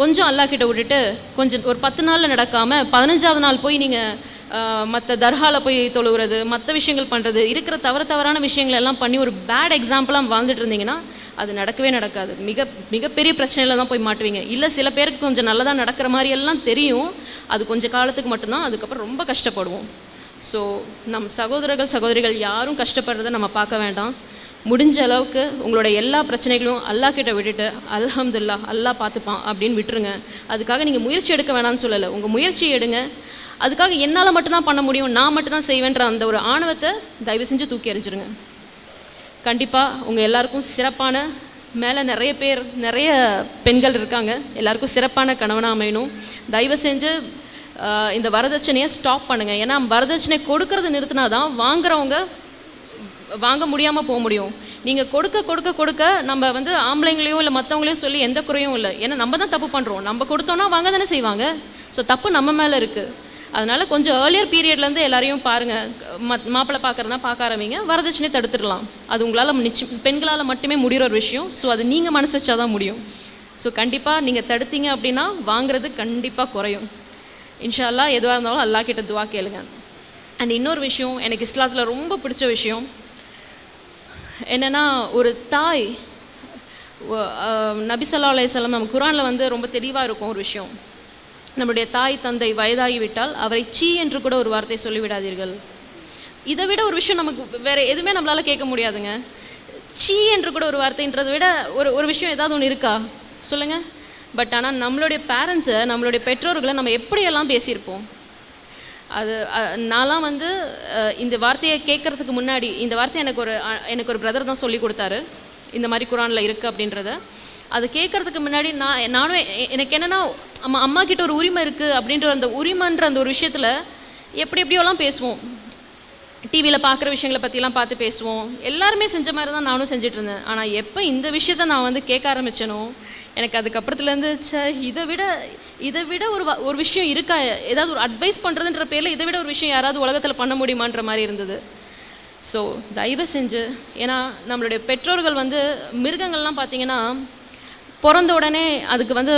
கொஞ்சம் அல்லாஹ் கிட்ட விட்டுட்டு கொஞ்சம் ஒரு பத்து நாளில் நடக்காமல் பதினஞ்சாவது நாள் போய் நீங்கள் மற்ற தர்கால போய் தொழுவுறது மற்ற விஷயங்கள் பண்ணுறது இருக்கிற தவறு தவறான விஷயங்கள் எல்லாம் பண்ணி ஒரு பேட் எக்ஸாம்பிளாக வாழ்ந்துட்டு இருந்தீங்கன்னா அது நடக்கவே நடக்காது. மிக மிகப்பெரிய பிரச்சனையில் தான் போய் மாட்டுவீங்க. இல்லை சில பேருக்கு கொஞ்சம் நல்லதாக நடக்கிற மாதிரி எல்லாம் தெரியும். அது கொஞ்சம் காலத்துக்கு மட்டும்தான் அதுக்கப்புறம் ரொம்ப கஷ்டப்படுவோம். ஸோ நம் சகோதரர்கள் சகோதரிகள் யாரும் கஷ்டப்படுறதை நம்ம பார்க்க வேண்டாம். முடிஞ்ச அளவுக்கு உங்களோட எல்லா பிரச்சனைகளும் அல்லாஹ் கிட்ட விட்டுட்டு அல்ஹம்துல்லா அல்லாஹ் பார்த்துப்பான் அப்படின்னு விட்டுருங்க. அதுக்காக நீங்கள் முயற்சி எடுக்க வேணாம்னு சொல்லலை. உங்கள் முயற்சி எடுங்க. அதுக்காக என்னால் மட்டும்தான் பண்ண முடியும் நான் மட்டும்தான் செய்வேன்ற அந்த ஒரு ஆணவத்தை தயவு செஞ்சு தூக்கி எறிஞ்சிருங்க. கண்டிப்பாக உங்கள் எல்லாருக்கும் சிறப்பான மேலே நிறைய பேர் நிறைய பெண்கள் இருக்காங்க. எல்லாருக்கும் சிறப்பான கணவனாக அமையணும். தயவு செஞ்சு இந்த வரதட்சணையை ஸ்டாப் பண்ணுங்கள் ஏன்னா வரதட்சணை கொடுக்கறது நிறுத்தினா தான் வாங்குறவங்க வாங்க முடியாமல் போக முடியும். நீங்கள் கொடுக்க கொடுக்க கொடுக்க நம்ம வந்து ஆம்பளைங்களையும் இல்லை மற்றவங்களையும் சொல்லி எந்த குறையும் இல்லை. ஏன்னா நம்ம தான் தப்பு பண்ணுறோம் நம்ம கொடுத்தோன்னா வாங்க தானே செய்வாங்க. ஸோ தப்பு நம்ம மேலே இருக்குது அதனால் கொஞ்சம் ஏர்லியர் பீரியட்லேருந்து எல்லாரையும் பாருங்கள் மத் மாப்பிள்ளை பார்க்குறதா பார்க்க ஆரம்பிங்க. வரதட்சணை தடுத்துடலாம். அது உங்களால் நிச்சயம் பெண்களால் மட்டுமே முடிகிற ஒரு விஷயம். ஸோ அது நீங்கள் மனசு வச்சா தான் முடியும். ஸோ கண்டிப்பாக நீங்கள் தடுத்தீங்க அப்படின்னா வாங்குறது கண்டிப்பாக குறையும். இன்ஷா எதுவாக இருந்தாலும் அல்லாஹ் கிட்ட துவா கேளுங்க. அண்ட் இன்னொரு விஷயம் எனக்கு இஸ்லாத்தில் ரொம்ப பிடிச்ச விஷயம். என்னென்னா ஒரு தாய் வ- ஆஹ் நபி நம்ம குரானில் வந்து ரொம்ப தெளிவாக இருக்கும் ஒரு விஷயம். நம்முடைய தாய் தந்தை வயதாகிவிட்டால் அவரை சீ என்று கூட ஒரு வார்த்தை சொல்லிவிடாதீர்கள். இதை விட ஒரு விஷயம் நமக்கு வேறு எதுவுமே நம்மளால் கேட்க முடியாதுங்க. சீ என்று கூட ஒரு வார்த்தைன்றதை விட ஒரு ஒரு விஷயம் ஏதாவது ஒன்று இருக்கா? சொல்லுங்க. பட் ஆனால் நம்மளுடைய பேரண்ட்ஸை நம்மளுடைய பெற்றோர்களை நம்ம எப்படியெல்லாம் பேசியிருப்போம்? அது நான்லாம் வந்து இந்த வார்த்தையை கேட்கறதுக்கு முன்னாடி இந்த வார்த்தை எனக்கு ஒரு எனக்கு ஒரு பிரதர் தான் சொல்லி கொடுத்தாரு. இந்த மாதிரி குரானில் இருக்குது அப்படின்றத. அதை கேட்கறதுக்கு முன்னாடி நான் நானும் எனக்கு என்னென்னா அம்மா அம்மா கிட்ட ஒரு உரிமை இருக்குது அப்படின்ற அந்த உரிமைன்ற அந்த ஒரு விஷயத்தில் எப்படி எப்படியோலாம் பேசுவோம். டிவியில் பார்க்குற விஷயங்களை பற்றிலாம் பார்த்து பேசுவோம். எல்லாருமே செஞ்ச மாதிரி தான் நானும் செஞ்சுட்டு இருந்தேன். ஆனால் எப்போ இந்த விஷயத்த நான் வந்து கேட்க ஆரம்பிச்சேனோ எனக்கு அதுக்கப்புறத்துலேருந்து சே இதை விட இதை விட ஒரு வ- ஒரு விஷயம் இருக்கா? ஏதாவது ஒரு அட்வைஸ் பண்ணுறதுன்ற பேரில் இதை விட ஒரு விஷயம் யாராவது உலகத்தில் பண்ண முடியுமான்ற மாதிரி இருந்தது. ஸோ தயவு செஞ்சு ஏன்னா நம்மளுடைய பெற்றோர்கள் வந்து மிருகங்கள்லாம் பார்த்தீங்கன்னா பிறந்த உடனே அதுக்கு வந்து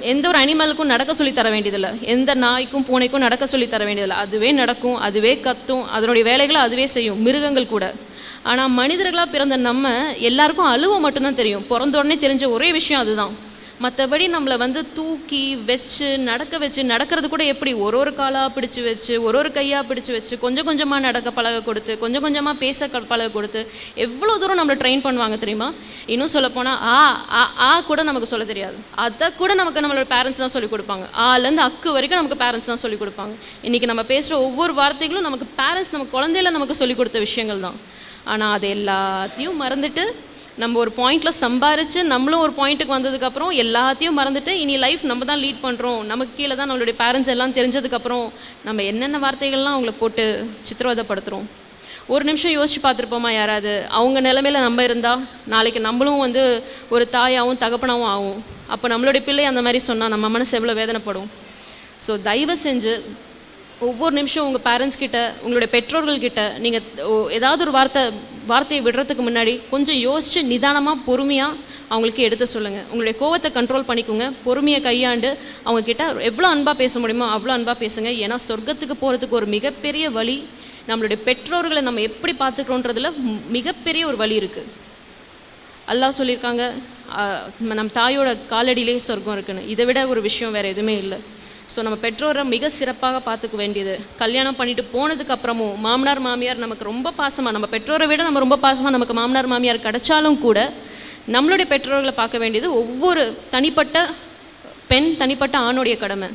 எந்த ஒரு அனிமலுக்கும் நடக்க சொல்லி தர வேண்டியதில்லை. எந்த நாய்க்கும் பூனைக்கும் நடக்க சொல்லி தர வேண்டியதில்லை. அதுவே நடக்கும் அதுவே கத்தும் அதனுடைய வேலைகளை அதுவே செய்யும் மிருகங்கள் கூட. ஆனால் மனிதர்களாக பிறந்த நம்ம எல்லாருக்கும் அழுவ மட்டும்தான் தெரியும். பிறந்த உடனே தெரிஞ்ச ஒரே விஷயம் அதுதான். மற்றபடி நம்மளை வந்து தூக்கி வச்சு நடக்க வச்சு நடக்கிறது கூட எப்படி? ஒரு ஒரு காலாக பிடிச்சு வச்சு ஒரு ஒரு கையாக பிடிச்சு வச்சு கொஞ்சம் கொஞ்சமாக நடக்க பழக கொடுத்து கொஞ்சம் கொஞ்சமாக பேச பழக கொடுத்து எவ்வளோ தூரம் நம்மளை ட்ரெயின் பண்ணுவாங்க தெரியுமா? இன்னும் சொல்லப்போனால் ஆ ஆ ஆ கூட நமக்கு சொல்ல தெரியாது. அதை கூட நமக்கு நம்மளோட பேரண்ட்ஸ் தான் சொல்லிக் கொடுப்பாங்க. ஆலேருந்து அக்கு வரைக்கும் நமக்கு பேரண்ட்ஸ் தான் சொல்லிக் கொடுப்பாங்க. இன்றைக்கி நம்ம பேசுகிற ஒவ்வொரு வார்த்தைகளும் நமக்கு பேரண்ட்ஸ் நம்ம குழந்தையில நமக்கு சொல்லிக் கொடுத்த விஷயங்கள் தான். ஆனால் அது எல்லாத்தையும் மறந்துட்டு நம்ம ஒரு பாயிண்ட்டில் சம்பாரித்து நம்மளும் ஒரு பாயிண்ட்டுக்கு வந்ததுக்கப்புறம் எல்லாத்தையும் மறந்துட்டு இனி லைஃப் நம்ம தான் லீட் பண்ணுறோம் நமக்கு கீழே தான் நம்மளுடைய பேரண்ட்ஸ் எல்லாம் தெரிஞ்சதுக்கப்புறம் நம்ம என்னென்ன வார்த்தைகள்லாம் அவங்கள போட்டு சித்திரவதைப்படுத்துகிறோம் ஒரு நிமிஷம் யோசிச்சு பார்த்துருப்போமா யாராவது? அவங்க நிலமையில நம்ம இருந்தால் நாளைக்கு நம்மளும் வந்து ஒரு தாயாகவும் தகப்பனாகவும் ஆகும் அப்போ நம்மளுடைய பிள்ளை அந்த மாதிரி சொன்னால் நம்ம மனசு எவ்வளோ வேதனைப்படும்? ஸோ தயவு செஞ்சு ஒவ்வொரு நிமிஷம் உங்கள் பேரண்ட்ஸ் கிட்ட உங்களுடைய பெற்றோர்கள்கிட்ட நீங்கள் ஏதாவது ஒரு வார்த்தை வார்த்தையை விடுறதுக்கு முன்னாடி கொஞ்சம் யோசித்து நிதானமாக பொறுமையாக அவங்களுக்கு எடுத்து சொல்லுங்கள் உங்களுடைய கோவத்தை கண்ட்ரோல் பண்ணிக்கோங்க. பொறுமையை கையாண்டு அவங்கக்கிட்ட எவ்வளோ அன்பாக பேச முடியுமோ அவ்வளோ அன்பாக பேசுங்க. ஏன்னா சொர்க்கத்துக்கு போகிறதுக்கு ஒரு மிகப்பெரிய வழி நம்மளுடைய பெற்றோர்களை நம்ம எப்படி பார்த்துக்கிறோன்றதுல மிகப்பெரிய ஒரு வழி இருக்குது அல்லாஹ் சொல்லியிருக்காங்க நம் தாயோட காலடியிலே சொர்க்கம் இருக்குன்னு. இதை விட ஒரு விஷயம் வேறு எதுவுமே இல்லை. ஸோ நம்ம பெற்றோரை மிக சிறப்பாக பார்த்துக்க வேண்டியது. கல்யாணம் பண்ணிட்டு போனதுக்கப்புறமும் மாமனார் மாமியார் நமக்கு ரொம்ப பாசமாக நம்ம பெற்றோரை விட நம்ம ரொம்ப பாசமாக நமக்கு மாமனார் மாமியார் கிடைச்சாலும் கூட நம்மளுடைய பெற்றோர்களை பார்க்க வேண்டியது ஒவ்வொரு தனிப்பட்ட பெண் தனிப்பட்ட ஆணுடைய கடமை.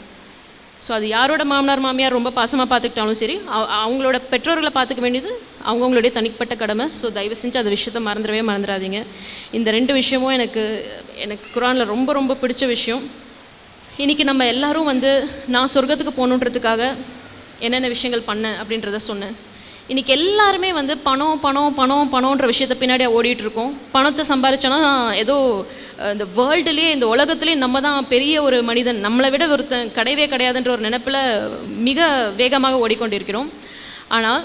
ஸோ அது யாரோட மாமனார் மாமியார் ரொம்ப பாசமாக பார்த்துக்கிட்டாலும் சரி அவ- அவங்களோட பெற்றோர்களை பார்த்துக்க வேண்டியது அவங்கவுங்களுடைய தனிப்பட்ட கடமை. ஸோ தயவு செஞ்சு அந்த விஷயத்த மறந்துடவே மறந்துடாதீங்க. இந்த ரெண்டு விஷயமும் எனக்கு எனக்கு குரானில் ரொம்ப ரொம்ப பிடிச்ச விஷயம். இன்றைக்கி நம்ம எல்லோரும் வந்து நான் சொர்க்கத்துக்கு போகணுன்றதுக்காக என்னென்ன விஷயங்கள் பண்ணேன்? அப்படின்றத சொன்னேன். இன்றைக்கி எல்லாருமே வந்து பணம் பணம் பணம் பணம்ன்ற விஷயத்தை பின்னாடி ஓடிட்டு இருக்கோம். பணத்தை சம்பாரிச்சோன்னா ஏதோ இந்த வேர்ல்டுலேயே இந்த உலகத்துலேயே நம்ம தான் பெரிய ஒரு மனிதன். நம்மளை விட ஒருத்தன் கிடையவே கிடையாதுன்ற ஒரு நினப்பில் மிக வேகமாக ஓடிக்கொண்டிருக்கிறோம். ஆனால்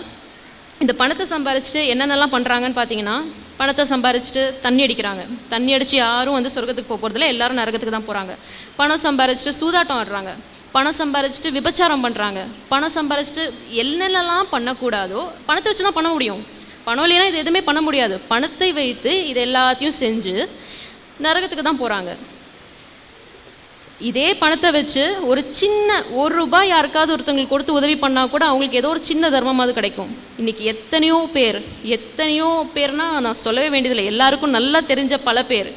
இந்த பணத்தை சம்பாரிச்சுட்டு என்னென்னலாம் பண்ணுறாங்கன்னு பார்த்தீங்கன்னா பணத்தை சம்பாரிச்சிட்டு தண்ணி அடிக்கிறாங்க. தண்ணி அடித்து யாரும் வந்து சொர்க்கத்துக்கு போக போகிறதில்ல எல்லாரும் நரகத்துக்கு தான் போகிறாங்க பணம் சம்பாரிச்சிட்டு சூதாட்டம் ஆடுறாங்க. பணம் சம்பாரிச்சிட்டு விபச்சாரம் பண்ணுறாங்க பணம் சம்பாரிச்சிட்டு என்னென்னலாம் பண்ணக்கூடாதோ பணத்தை வச்சு தான் பண்ண முடியும். பணம் இல்லைன்னா இது எதுவுமே பண்ண முடியாது. பணத்தை வைத்து இது எல்லாத்தையும் செஞ்சு நரகத்துக்கு தான் போகிறாங்க இதே பணத்தை வச்சு ஒரு சின்ன ஒரு ரூபாய் யாருக்காவது ஒருத்தவங்களுக்கு கொடுத்து உதவி பண்ணால் கூட அவங்களுக்கு ஏதோ ஒரு சின்ன தர்மமாவது கிடைக்கும். இன்றைக்கி எத்தனையோ பேர் எத்தனையோ பேர்னா நான் சொல்லவே வேண்டியதில்லை. எல்லாருக்கும் நல்லா தெரிஞ்ச பல பேர்.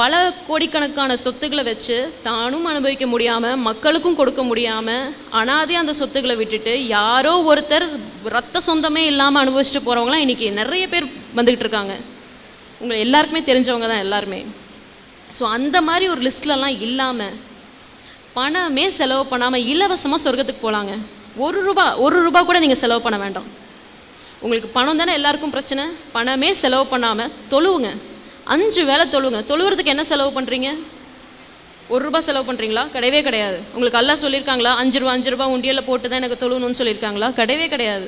பல கோடிக்கணக்கான சொத்துக்களை வச்சு தானும் அனுபவிக்க முடியாமல் மக்களுக்கும் கொடுக்க முடியாமல் அனாதே அந்த சொத்துக்களை விட்டுட்டு யாரோ ஒருத்தர் ரத்த சொந்தமே இல்லாமல் அனுபவிச்சுட்டு போகிறவங்களாம் இன்றைக்கி நிறைய பேர் வந்துக்கிட்டு இருக்காங்க. உங்களை எல்லாருக்குமே தெரிஞ்சவங்க தான் எல்லாருமே. ஸோ அந்த மாதிரி ஒரு லிஸ்ட்லலாம் இல்லாமல் பணமே செலவு பண்ணாமல் இலவசமாக சொர்க்கத்துக்கு போகலாங்க ஒரு ரூபா ஒரு ரூபா கூட நீங்கள் செலவு பண்ண வேண்டாம். உங்களுக்கு பணம் தானே எல்லாருக்கும் பிரச்சனை? பணமே செலவு பண்ணாமல் தொழுவுங்க. அஞ்சு வேலை தொழுவுங்க. தொழுவுறதுக்கு என்ன செலவு பண்ணுறீங்க ஒரு ரூபா செலவு பண்ணுறீங்களா கிடையவே கிடையாது. உங்களுக்கு எல்லாம் சொல்லியிருக்காங்களா? அஞ்சு ரூபா அஞ்சு ரூபா உண்டியலில் போட்டு தான் எனக்கு தொழுவணும்னு சொல்லியிருக்காங்களா? கிடையவே கிடையாது.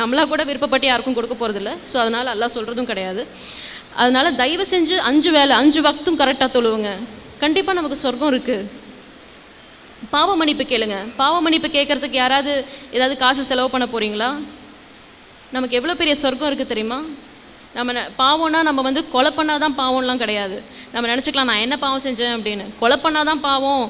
நம்மளாக கூட விருப்பப்பட்டு யாருக்கும் கொடுக்க போகிறதில்ல ஸோ அதனால் எல்லாம் சொல்கிறதும் கிடையாது. அதனால் தயவு செஞ்சு அஞ்சு வேலை அஞ்சு வக்தும் கரெக்டாக தொழுவுங்க. கண்டிப்பாக நமக்கு சொர்க்கம் இருக்குது பாவ மன்னிப்பு கேளுங்க. பாவ மன்னிப்பு கேட்கறதுக்கு யாராவது ஏதாவது காசு செலவு பண்ண போகிறீங்களா நமக்கு எவ்வளோ பெரிய சொர்க்கம் இருக்குது தெரியுமா? நம்ம பாவம்னா நம்ம வந்து கொலை பண்ணால் தான் பாவம்லாம் கிடையாது. நம்ம நினச்சிக்கலாம் நான் என்ன பாவம் செஞ்சேன் அப்படின்னு. கொலை பண்ணால் தான் பாவம்.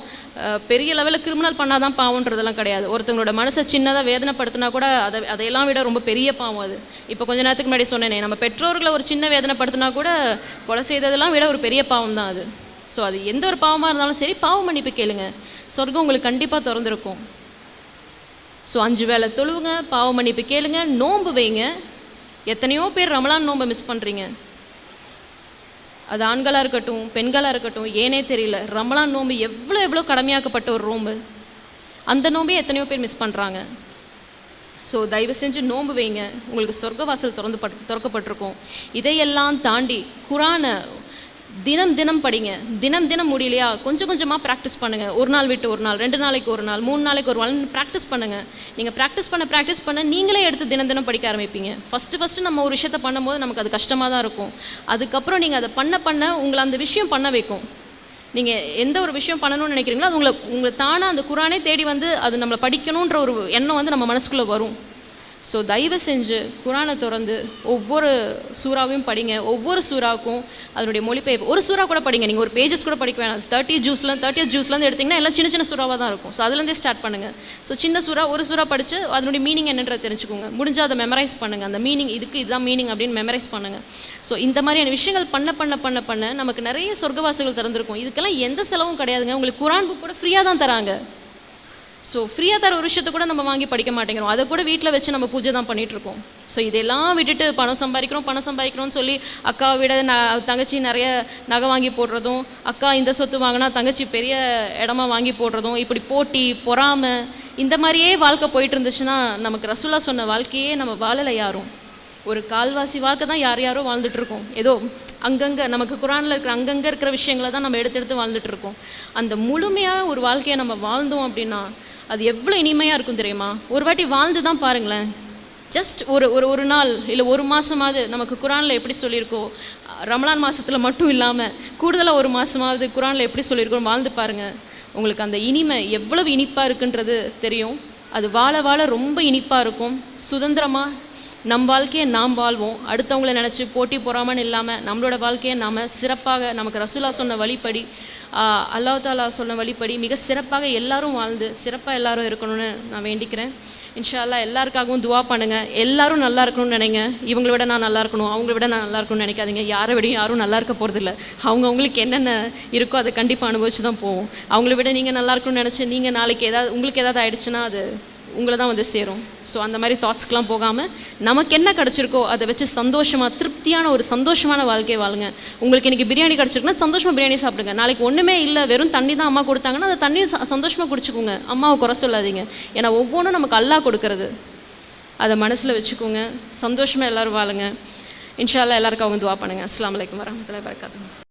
பெரிய லெவலில் கிரிமினல் பண்ணால் தான் பாவம்ன்றதெல்லாம் கிடையாது. ஒருத்தவங்களோட மனசை சின்னதாக வேதனைப்படுத்தினா கூட அதை அதையெல்லாம் விட ரொம்ப பெரிய பாவம் அது. இப்போ கொஞ்ச நேரத்துக்கு முன்னாடி சொன்னேனே நம்ம பெற்றோர்களை ஒரு சின்ன வேதனைப்படுத்தினா கூட கொலை செய்ததெல்லாம் விட ஒரு பெரிய பாவம் தான் அது. ஸோ அது எந்த ஒரு பாவமாக இருந்தாலும் சரி பாவம் மன்னிப்பு கேளுங்க. சொர்க்கம் உங்களுக்கு கண்டிப்பாக திறந்துருக்கும். ஸோ அஞ்சு வேளை தொழுவுங்க பாவ மன்னிப்பு கேளுங்க நோன்பு வைங்க. எத்தனையோ பேர் ரமலான் நோன்பை மிஸ் பண்ணுறீங்க அது ஆண்களாக இருக்கட்டும் பெண்களாக இருக்கட்டும் ஏனே தெரியல. ரமலான் நோன்பு எவ்வளோ எவ்வளோ கடமையாக்கப்பட்ட ஒரு நோம்பு. அந்த நோம்பே எத்தனையோ பேர் மிஸ் பண்ணுறாங்க ஸோ தயவு செஞ்சு நோன்பு வைங்க. உங்களுக்கு சொர்க்க வாசல் திறந்து பட் திறக்கப்பட்டிருக்கும். இதையெல்லாம் தாண்டி குரானை தினம் தினம் படிங்க. தினம் தினம் முடியலையா? கொஞ்சம் கொஞ்சமாக ப்ராக்டிஸ் பண்ணுங்கள் ஒரு நாள் விட்டு ஒரு நாள் ரெண்டு நாளைக்கு ஒரு நாள் மூணு நாளைக்கு ஒரு நாள் ப்ராக்டிஸ் பண்ணுங்கள் நீங்கள் ப்ராக்டிஸ் பண்ண ப்ராக்டிஸ் பண்ண நீங்களே எடுத்து தினம் தினம் படிக்க ஆரம்பிப்பீங்க. ஃபஸ்ட்டு ஃபஸ்ட்டு நம்ம ஒரு விஷயத்தை பண்ணும்போது நமக்கு அது கஷ்டமாக தான் இருக்கும். அதுக்கப்புறம் நீங்கள் அதை பண்ண பண்ண உங்களை அந்த விஷயம் பண்ண வைக்கும். நீங்கள் எந்த ஒரு விஷயம் பண்ணணும்னு நினைக்கிறீங்களோ அது உங்களை உங்களை தானாக அந்த குரானே தேடி வந்து அது நம்மளை படிக்கணுன்ற ஒரு எண்ணம் வந்து நம்ம மனசுக்குள்ளே வரும். ஸோ தயவு செஞ்சு குரானை திறந்து ஒவ்வொரு சூறாவையும் படிங்க. ஒவ்வொரு சூறாவுக்கும் அதனுடைய மொழிபெயர்ப்பு. ஒரு சூறா கூட படிங்க. நீங்கள் ஒரு பேஜஸ் கூட படிக்க வேணாம். தேர்ட்டி ஜூஸில் தேர்ட்டி ஜூஸ்லேருந்து எடுத்திங்கன்னா எல்லாம் சின்ன சின்ன சூறாவாக தான் இருக்கும். ஸோ அதுலேருந்தே ஸ்டார்ட் பண்ணுங்கள் ஸோ சின்ன சூறா ஒரு சூறா படித்து அதனுடைய மீனிங் என்னன்றதை தெரிஞ்சுக்கோங்க. முடிஞ்சால் அதை மெமரைஸ் பண்ணுங்கள் அந்த மீனிங் இதுக்கு இதுதான் மீனிங் அப்படின்னு மெமரைஸ் பண்ணுங்கள் ஸோ இந்த மாதிரியான விஷயங்கள் பண்ண பண்ண பண்ண பண்ண நமக்கு நிறைய சொர்க்கவாசிகள் திறந்திருக்கும். இதுக்கெல்லாம் எந்த செலவும் கிடையாதுங்க. உங்களுக்கு குரான் புக் கூட ஃப்ரீயாக தான் தராங்க. ஸோ ஃப்ரீயாக தர ஒரு விஷயத்தை கூட நம்ம வாங்கி படிக்க மாட்டேங்கிறோம். அதை கூட வீட்டில் வச்சு நம்ம பூஜை தான் பண்ணிகிட்ருக்கோம் ஸோ இதெல்லாம் விட்டுட்டு பணம் சம்பாதிக்கிறோம் பணம் சம்பாதிக்கிறோம்னு சொல்லி அக்காவை விட ந தங்கச்சி நிறைய நகை வாங்கி போடுறதும் அக்கா இந்த சொத்து வாங்கினா தங்கச்சி பெரிய இடமா வாங்கி போடுறதும் இப்படி போட்டி பொறாமை இந்த மாதிரியே வாழ்க்கை போயிட்டு இருந்துச்சுன்னா நமக்கு ரசுல்லா சொன்ன வாழ்க்கையே நம்ம வாழலை யாரும். ஒரு கால்வாசி வாழ்க்கை தான் யார் யாரோ வாழ்ந்துட்டுருக்கோம். ஏதோ அங்கங்கே நமக்கு குரானில் இருக்கிற அங்கங்கே இருக்கிற விஷயங்களை தான் நம்ம எடுத்து எடுத்து வாழ்ந்துட்டுருக்கோம். அந்த முழுமையாக ஒரு வாழ்க்கையை நம்ம வாழ்ந்தோம் அப்படின்னா அது எவ்வளோ இனிமையாக இருக்கும் தெரியுமா? ஒரு வாட்டி வாழ்ந்து தான் பாருங்களேன். ஜஸ்ட் ஒரு ஒரு ஒரு நாள் இல்லை ஒரு மாதமாவது நமக்கு குரானில் எப்படி சொல்லியிருக்கோ ரமலான் மாதத்தில் மட்டும் இல்லாமல் கூடுதலாக ஒரு மாதமாவது குரானில் எப்படி சொல்லியிருக்கோம் வாழ்ந்து பாருங்கள் உங்களுக்கு அந்த இனிமை எவ்வளவு இனிப்பாக இருக்குன்றது தெரியும். அது வாழ வாழ ரொம்ப இனிப்பாக இருக்கும். சுதந்திரமாக நம் வாழ்க்கையை நாம் வாழ்வோம். அடுத்தவங்கள நினச்சி போட்டி பொறாமன்னு இல்லாமல் நம்மளோட வாழ்க்கையை நாம் சிறப்பாக நமக்கு ரசூலா சொன்ன வழிப்படி அல்லாஹ் தாலா சொன்ன வழிப்படி மிக சிறப்பாக எல்லாரும் வாழ்ந்து சிறப்பாக எல்லாரும் இருக்கணும்னு நான் வேண்டிக்கிறேன். இன்ஷா அல்லாஹ் எல்லாருக்காகவும் துவா பண்ணுங்கள் எல்லாரும் நல்லா இருக்கணும்னு நினைங்க. இவங்களை விட நான் நல்லா இருக்கணும். அவங்கள விட நான் நல்லா இருக்கணும்னு நினைக்காதீங்க. யாரை விடையும் யாரும் நல்லா இருக்க போகிறதில்ல அவங்க அவங்களுக்கு என்னென்ன இருக்கோ அதை கண்டிப்பாக அனுபவிச்சு தான் போவோம். அவங்கள விட நீங்கள் நல்லா இருக்கணும்னு நினச்சி நீங்கள் நாளைக்கு ஏதாவது உங்களுக்கு ஏதாவது ஆயிடுச்சுன்னா அது உங்களை தான் வந்து சேரும். ஸோ அந்த மாதிரி தாட்ஸ்க்கெலாம் போகாமல் நமக்கு என்ன கிடச்சிருக்கோ அதை வச்சு சந்தோஷமாக திருப்தியான ஒரு சந்தோஷமான வாழ்க்கையை வாழுங்க. உங்களுக்கு இன்றைக்கி பிரியாணி கிடச்சிருக்குன்னா சந்தோஷமாக பிரியாணி சாப்பிடுங்க. நாளைக்கு ஒன்றுமே இல்லை வெறும் தண்ணி தான் அம்மா கொடுத்தாங்கன்னா அந்த தண்ணியை சந்தோஷமாக குடிச்சுக்கோங்க. அம்மாவை குறை சொல்லாதீங்க. ஏன்னா ஒவ்வொன்றும் நமக்கு அல்லாஹ் கொடுக்கறது. அதை மனசில் வச்சுக்கோங்க. சந்தோஷமாக எல்லோரும் வாழுங்க. இன்ஷால்லா எல்லாருக்கும் அவங்க துவா பண்ணுங்கள் அஸ்லாம் வலைக்கம் வரமத்துல வரகாத்துஹு